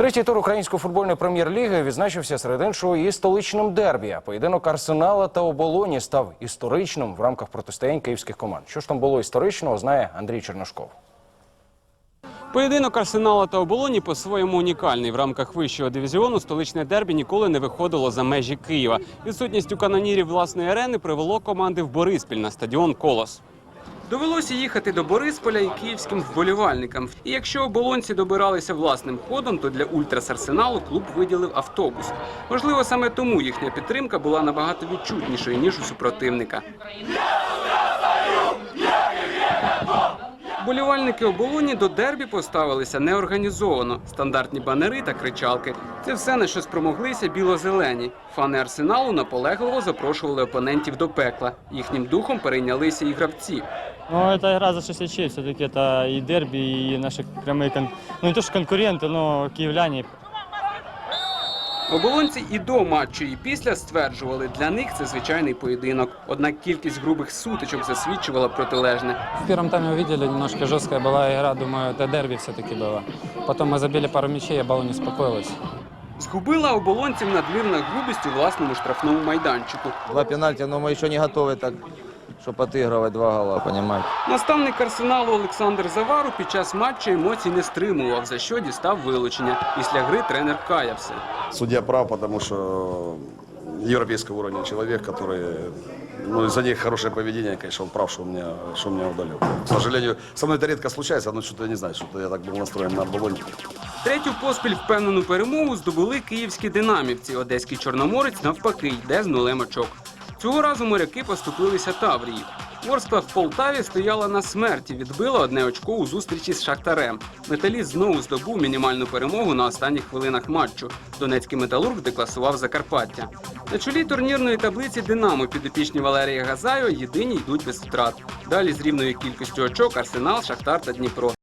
Третій тур української футбольної прем'єр-ліги відзначився серед іншого і столичним дербі. Поєдинок Арсенала та оболоні став історичним в рамках протистоянь київських команд. Що ж там було історичного, знає Андрій Черношков. Поєдинок Арсенала та оболоні по-своєму унікальний. В рамках вищого дивізіону столичне дербі ніколи не виходило за межі Києва. Відсутністю канонірів власної арени привело команди в Бориспіль на стадіон Колос. Довелося їхати до Борисполя і київським вболівальникам. І якщо оболонці добиралися власним ходом, то для ультрас Арсеналу клуб виділив автобус. Можливо, саме тому їхня підтримка була набагато відчутнішою ніж у супротивника. Болівальники оболоні до дербі поставилися неорганізовано. Стандартні банери та кричалки. Це все на що спромоглися біло-зелені. Фани арсеналу наполегливо запрошували опонентів до пекла. Їхнім духом перейнялися і гравці. Ну, это игра за 6 очей. Все-таки это и дерби, и наши прямые, кон- ну не то что конкуренты, но киевляне. Оболонці і до матчу, і після стверджували, для них це звичайний поєдинок. Однак кількість грубих сутичок засвідчувала протилежне. В первом тайме увидели, немножко жесткая была игра, думаю, это дерби все-таки было. Потом мы забили пару мячей, а балл не успокоилась. Згубила оболонців надмірна грубість у власному штрафному майданчику. Два пенальти, но мы еще не готовы так, чтобы отыгрывать два гола, понимаете. Наставник арсеналу Олександр Завару під час матчу емоцій не стримував, за що дістав вилучення. Після гри тренер каявся. Судья прав, потому что европейского уровня человек, который, ну, за них хорошее поведение, конечно, он прав, что он меня, что он меня удалил. К сожалению, со мной это редко случается, но что-то я не знаю, что-то я так был настроен на оболонь. Третю поспіль впевнену перемогу здобули київські динамівці. Одеський чорноморець навпаки йде з нулем очок. Цього разу моряки поступилися Таврії. Ворскла в Полтаві стояла на смерті, відбила одне очко у зустрічі з Шахтарем. Металіст знову здобув мінімальну перемогу на останніх хвилинах матчу. Донецький металург декласував Закарпаття. На чолі турнірної таблиці Динамо підопічні Валерія Газайо єдині йдуть без втрат. Далі з рівною кількістю очок Арсенал, Шахтар та Дніпро.